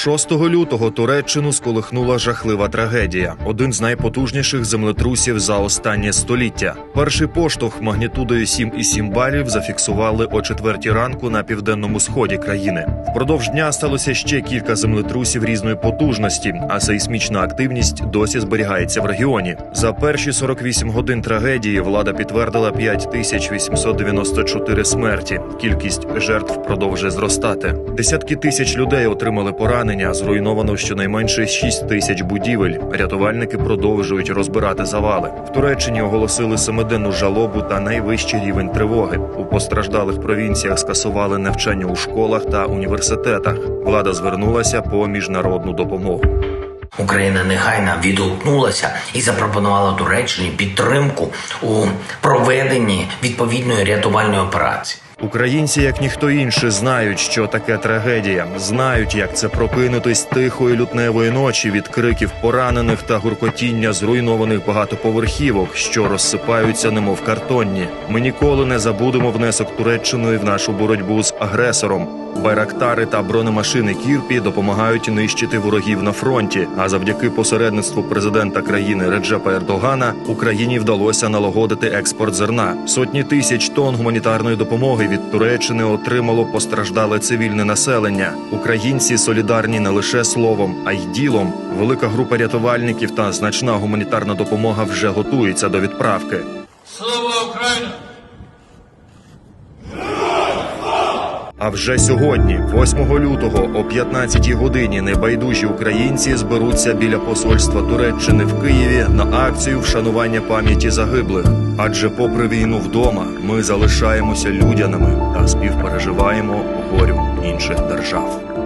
6 лютого Туреччину сколихнула жахлива трагедія. Один з найпотужніших землетрусів за останнє століття. Перший поштовх магнітудою 7,7 балів зафіксували о 4 ранку на південному сході країни. Впродовж дня сталося ще кілька землетрусів різної потужності, а сейсмічна активність досі зберігається в регіоні. За перші 48 годин трагедії влада підтвердила 5894 смерті. Кількість жертв продовжує зростати. Десятки тисяч людей отримали поранення. Зруйновано щонайменше 6 тисяч будівель. Рятувальники продовжують розбирати завали. В Туреччині оголосили семиденну жалобу та найвищий рівень тривоги. У постраждалих провінціях скасували навчання у школах та університетах. Влада звернулася по міжнародну допомогу. Україна негайно відгукнулася і запропонувала Туреччині підтримку у проведенні відповідної рятувальної операції. Українці, як ніхто інший, знають, що таке трагедія, знають, як це прокинутись тихої лютневої ночі від криків поранених та гуркотіння зруйнованих багатоповерхівок, що розсипаються, немов картонні. Ми ніколи не забудемо внесок Туреччини в нашу боротьбу з агресором. Байрактари та бронемашини Кірпі допомагають нищити ворогів на фронті. А завдяки посередництву президента країни Реджепа Ердогана Україні вдалося налагодити експорт зерна. Сотні тисяч тонн гуманітарної допомоги від Туреччини отримало постраждале цивільне населення. Українці солідарні не лише словом, а й ділом. Велика група рятувальників та значна гуманітарна допомога вже готується до відправки. Слава Україні! А вже сьогодні, 8 лютого, о 15 годині, небайдужі українці зберуться біля посольства Туреччини в Києві на акцію вшанування пам'яті загиблих. Адже, попри війну вдома, ми залишаємося людяними та співпереживаємо горю інших держав.